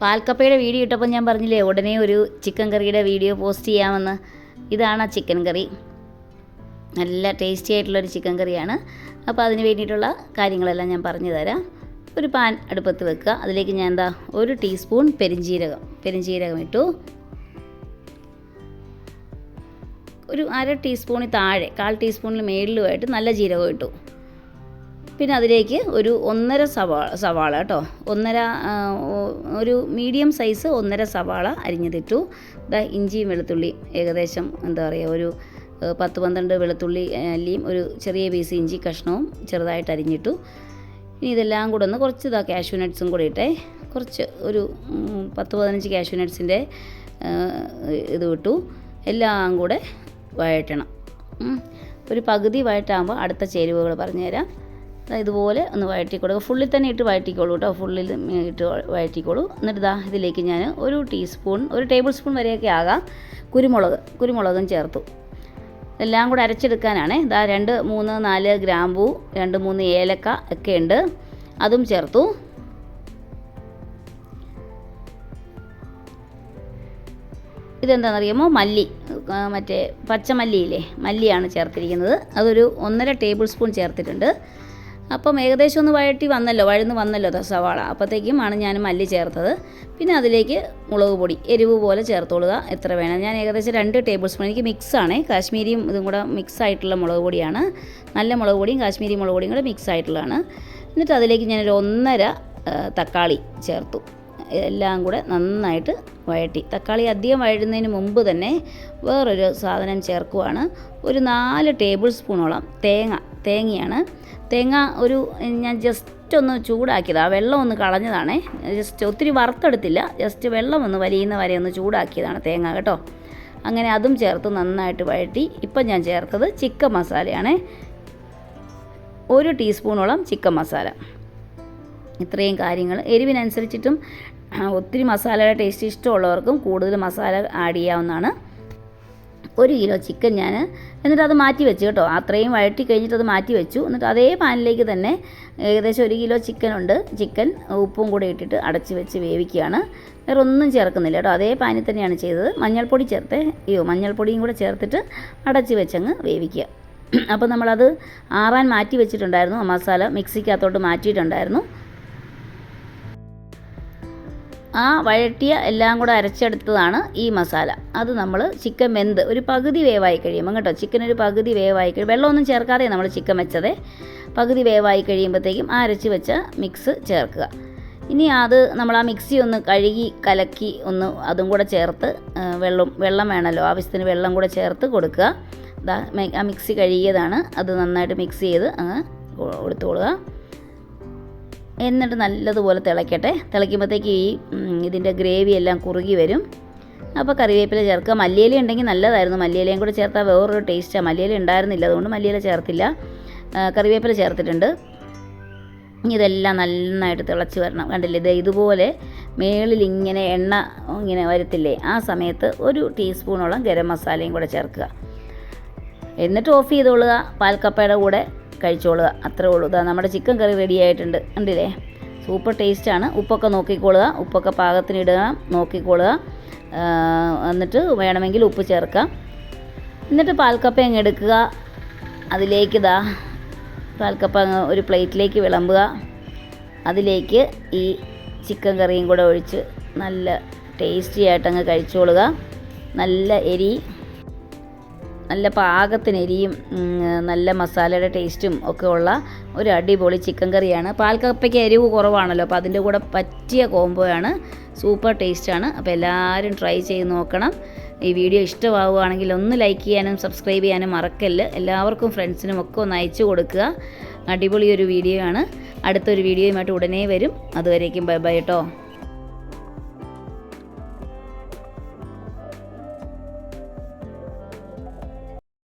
പാൽക്കപ്പയുടെ video ഇട്ടപ്പോൾ ഞാൻ പറഞ്ഞില്ലേ ഉടനെ ഒരു ചിക്കൻ കറിയുടെ വീഡിയോ പോസ്റ്റ് ചെയ്യാമെന്ന്. ഇതാണ് ആ ചിക്കൻ കറി. നല്ല ടേസ്റ്റി ആയിട്ടുള്ളൊരു ചിക്കൻ കറിയാണ്. അപ്പോൾ അതിന് വേണ്ടിയിട്ടുള്ള കാര്യങ്ങളെല്ലാം ഞാൻ പറഞ്ഞു തരാം. ഒരു പാൻ അടുപ്പത്ത് വെക്കുക. അതിലേക്ക് ഞാൻ എന്താ ഒരു ടീസ്പൂൺ പെരിഞ്ജീരകം പെരിഞ്ജീരകം ഇട്ടു. ഒരു അര ടീസ്പൂണിൽ താഴെ കാൽ ടീസ്പൂണിൽ മേളിലുമായിട്ട് നല്ല ജീരകം ഇട്ടു. പിന്നെ അതിലേക്ക് ഒരു ഒന്നര സവാള സവാള കേട്ടോ. ഒന്നര ഒരു മീഡിയം സൈസ് ഒന്നര സവാള അരിഞ്ഞതിട്ടു. ഇതാ ഇഞ്ചിയും വെളുത്തുള്ളിയും ഏകദേശം എന്താ പറയുക ഒരു പത്ത് പന്ത്രണ്ട് വെളുത്തുള്ളി അല്ലിയും ഒരു ചെറിയ പീസ് ഇഞ്ചി കഷ്ണവും ചെറുതായിട്ട് അരിഞ്ഞിട്ടു. ഇനി ഇതെല്ലാം കൂടെ ഒന്ന് കുറച്ച് ഇതാ കാഷ്യൂ നട്ട്സും കൂടി ഇട്ടേ. കുറച്ച് ഒരു പത്ത് പതിനഞ്ച് കാഷ്യൂ നട്ട്സിന്റെ ഇത് വിട്ടു എല്ലാം കൂടെ വഴറ്റണം. ഒരു പകുതി വഴറ്റാകുമ്പോൾ അടുത്ത ചേരുവകൾ പറഞ്ഞുതരാം. ഇതുപോലെ ഒന്ന് വഴറ്റി കൊടുക്കുക ഫുള്ളിൽ തന്നെ ഇട്ട് വഴറ്റിക്കോളൂ കേട്ടോ. ഫുള്ളിൽ ഇട്ട് വഴറ്റിക്കോളൂ. എന്നിട്ട് ഇതാ ഇതിലേക്ക് ഞാൻ ഒരു ടീസ്പൂൺ ഒരു ടേബിൾ സ്പൂൺ വരെയൊക്കെ ആകാം കുരുമുളക് കുരുമുളകും ചേർത്തു. എല്ലാം കൂടെ അരച്ചെടുക്കാനാണ്. ഇതാ രണ്ട് മൂന്ന് നാല് ഗ്രാമ്പൂ രണ്ട് മൂന്ന് ഏലക്ക ഒക്കെ ഉണ്ട്. അതും ചേർത്തു. ഇതെന്താണെന്നറിയാമോ മല്ലി. മറ്റേ പച്ചമല്ലിയില്ലേ? മല്ലിയാണ് ചേർത്തിരിക്കുന്നത്. അതൊരു ഒന്നര ടേബിൾ സ്പൂൺ ചേർത്തിട്ടുണ്ട്. അപ്പം ഏകദേശം ഒന്ന് വഴട്ടി വന്നല്ലോ വഴന്ന് വന്നല്ലോ സവാള. അപ്പോഴത്തേക്കും ആണ് ഞാൻ മല്ലി ചേർത്തത്. പിന്നെ അതിലേക്ക് മുളക് പൊടി എരിവ് പോലെ ചേർത്തോളുക എത്ര വേണം. ഞാൻ ഏകദേശം രണ്ട് ടേബിൾ സ്പൂൺ എനിക്ക് മിക്സാണ് കാശ്മീരിയും ഇതും കൂടെ മിക്സ് ആയിട്ടുള്ള മുളക് പൊടിയാണ്. നല്ല മുളക് പൊടിയും കാശ്മീരി മുളക് പൊടിയും കൂടെ മിക്സ് ആയിട്ടുള്ളതാണ്. എന്നിട്ട് അതിലേക്ക് ഞാനൊരു ഒന്നര തക്കാളി ചേർത്തു. എല്ലാം കൂടെ നന്നായിട്ട് വഴട്ടി തക്കാളി അധികം വഴറ്റുന്നതിന് മുമ്പ് തന്നെ വേറൊരു സാധനം ചേർക്കുവാണ്. ഒരു നാല് ടേബിൾ സ്പൂണോളം തേങ്ങ തേങ്ങയാണ്. തേങ്ങ ഒരു ഞാൻ ജസ്റ്റ് ഒന്ന് ചൂടാക്കിയത്. ആ വെള്ളം ഒന്ന് കളഞ്ഞതാണേ. ജസ്റ്റ് ഒത്തിരി വറുത്തെടുത്തില്ല. ജസ്റ്റ് വെള്ളം ഒന്ന് വലിയുന്ന വരെ ഒന്ന് ചൂടാക്കിയതാണ് തേങ്ങ കേട്ടോ. അങ്ങനെ അതും ചേർത്ത് നന്നായിട്ട് വഴറ്റി. ഇപ്പം ഞാൻ ചേർത്തത് ചിക്കൻ മസാലയാണ്. ഒരു ടീസ്പൂണോളം ചിക്കൻ മസാല. ഇത്രയും കാര്യങ്ങൾ. എരിവിനനുസരിച്ചിട്ടും ഒത്തിരി മസാലയുടെ ടേസ്റ്റ് ഇഷ്ടമുള്ളവർക്കും കൂടുതൽ മസാല ആഡ് ചെയ്യാവുന്നതാണ്. ഒരു കിലോ ചിക്കൻ ഞാൻ എന്നിട്ട് അത് മാറ്റി വെച്ചു കേട്ടോ. അത്രയും വഴറ്റി കഴിഞ്ഞിട്ട് അത് മാറ്റി വെച്ചു. എന്നിട്ട് അതേ പാനിലേക്ക് തന്നെ ഏകദേശം ഒരു കിലോ ചിക്കൻ ഉണ്ട്. ചിക്കൻ ഉപ്പും കൂടെ ഇട്ടിട്ട് അടച്ച് വെച്ച് വേവിക്കുകയാണ്. വേറെ ഒന്നും ചേർക്കുന്നില്ല കേട്ടോ. അതേ പാനിൽ തന്നെയാണ് ചെയ്തത്. മഞ്ഞൾപ്പൊടി ചേർത്തേ അയ്യോ മഞ്ഞൾപ്പൊടിയും കൂടെ ചേർത്തിട്ട് അടച്ച് വെച്ചങ്ങ് വേവിക്കുക. അപ്പോൾ നമ്മളത് ആറാൻ മാറ്റി വെച്ചിട്ടുണ്ടായിരുന്നു. മസാല മിക്സിക്കകത്തോട്ട് മാറ്റിയിട്ടുണ്ടായിരുന്നു. ആ വഴറ്റിയ എല്ലാം കൂടെ അരച്ചെടുത്തതാണ് ഈ മസാല. അത് നമ്മൾ ചിക്കൻ വെന്ത് ഒരു പകുതി വേവായി കഴിയുമ്പോൾ കേട്ടോ ചിക്കൻ ഒരു പകുതി വേവായി കഴിയും വെള്ളമൊന്നും ചേർക്കാതെ നമ്മൾ ചിക്കൻ വെച്ചത്. പകുതി വേവായി കഴിയുമ്പോഴത്തേക്കും അരച്ച് വെച്ച മിക്സ് ചേർക്കുക. ഇനി അത് നമ്മൾ ആ മിക്സി ഒന്ന് കഴുകി കലക്കി ഒന്ന് അതും കൂടെ ചേർത്ത് വെള്ളം വെള്ളം വേണമല്ലോ ആവശ്യത്തിന് വെള്ളം കൂടെ ചേർത്ത് കൊടുക്കുക. ആ മിക്സി കഴുകിയതാണ്. അത് നന്നായിട്ട് മിക്സ് ചെയ്ത് അങ്ങ് കൊടുത്തുകൊള്ളുക എന്നിട്ട് നല്ലതുപോലെ തിളയ്ക്കട്ടെ തിളയ്ക്കുമ്പോഴത്തേക്ക് ഈ ഇതിന്റെ ഗ്രേവി എല്ലാം കുറുകി വരും. അപ്പോൾ കറിവേപ്പില ചേർക്കുക. മല്ലിയില ഉണ്ടെങ്കിൽ നല്ലതായിരുന്നു. മല്ലിയിലയും കൂടെ ചേർത്താൽ വേറൊരു ടേസ്റ്റാണ് മല്ലിയില ഉണ്ടായിരുന്നില്ല. അതുകൊണ്ട് മല്ലിയില ചേർത്തില്ല. കറിവേപ്പില ചേർത്തിട്ടുണ്ട്. ഇതെല്ലാം നന്നായിട്ട് തിളച്ച് വരണം. കണ്ടില്ലേ? ഇത് ഇതുപോലെ മേളിൽ ഇങ്ങനെ എണ്ണ ഇങ്ങനെ വരത്തില്ലേ? ആ സമയത്ത് ഒരു ടീസ്പൂണോളം ഗരം മസാലയും കൂടെ ചേർക്കുക. എന്നിട്ട് ഓഫ് ചെയ്തോളുക. പാൽക്കപ്പയുടെ കൂടെ കഴിച്ചോളുക അത്രേ ഉള്ളൂ. ഇതാ നമ്മുടെ ചിക്കൻ കറി റെഡി ആയിട്ടുണ്ട്. കണ്ടില്ലേ? സൂപ്പർ ടേസ്റ്റാണ് ഉപ്പൊക്കെ നോക്കിക്കൊള്ളുക ഉപ്പൊക്കെ പാകത്തിനിടുക നോക്കിക്കൊള്ളുക എന്നിട്ട് വേണമെങ്കിൽ ഉപ്പ് ചേർക്കാം എന്നിട്ട് പാൽക്കപ്പ അങ്ങ് എടുക്കുക. അതിലേക്ക് ഇതാ പാൽക്കപ്പ അങ്ങ് ഒരു പ്ലേറ്റിലേക്ക് വിളമ്പുക. അതിലേക്ക് ഈ ചിക്കൻ കറിയും കൂടെ ഒഴിച്ച് നല്ല ടേസ്റ്റി ആയിട്ടങ്ങ് കഴിച്ചോളുക. നല്ല എരി നല്ല പാകത്തിന് എരിയും നല്ല മസാലയുടെ ടേസ്റ്റും ഒക്കെ ഉള്ള ഒരു അടിപൊളി ചിക്കൻ കറിയാണ്. പാൽക്കപ്പയ്ക്ക് എരിവ് കുറവാണല്ലോ അപ്പോൾ അതിന്റെ കൂടെ പറ്റിയ കോംബോയാണ് സൂപ്പർ ടേസ്റ്റാണ് അപ്പോൾ എല്ലാവരും ട്രൈ ചെയ്ത് നോക്കണം. ഈ വീഡിയോ ഇഷ്ടമാവുകയാണെങ്കിൽ ഒന്ന് ലൈക്ക് ചെയ്യാനും സബ്സ്ക്രൈബ് ചെയ്യാനും മറക്കല്ല്. എല്ലാവർക്കും ഫ്രണ്ട്സിനും ഒക്കെ ഒന്ന് അയച്ചു കൊടുക്കുക. അടിപൊളി ഒരു വീഡിയോ ആണ്. അടുത്തൊരു വീഡിയോയുമായിട്ട് ഉടനെ വരും. അതുവരേക്കും ബൈ ബൈ കേട്ടോ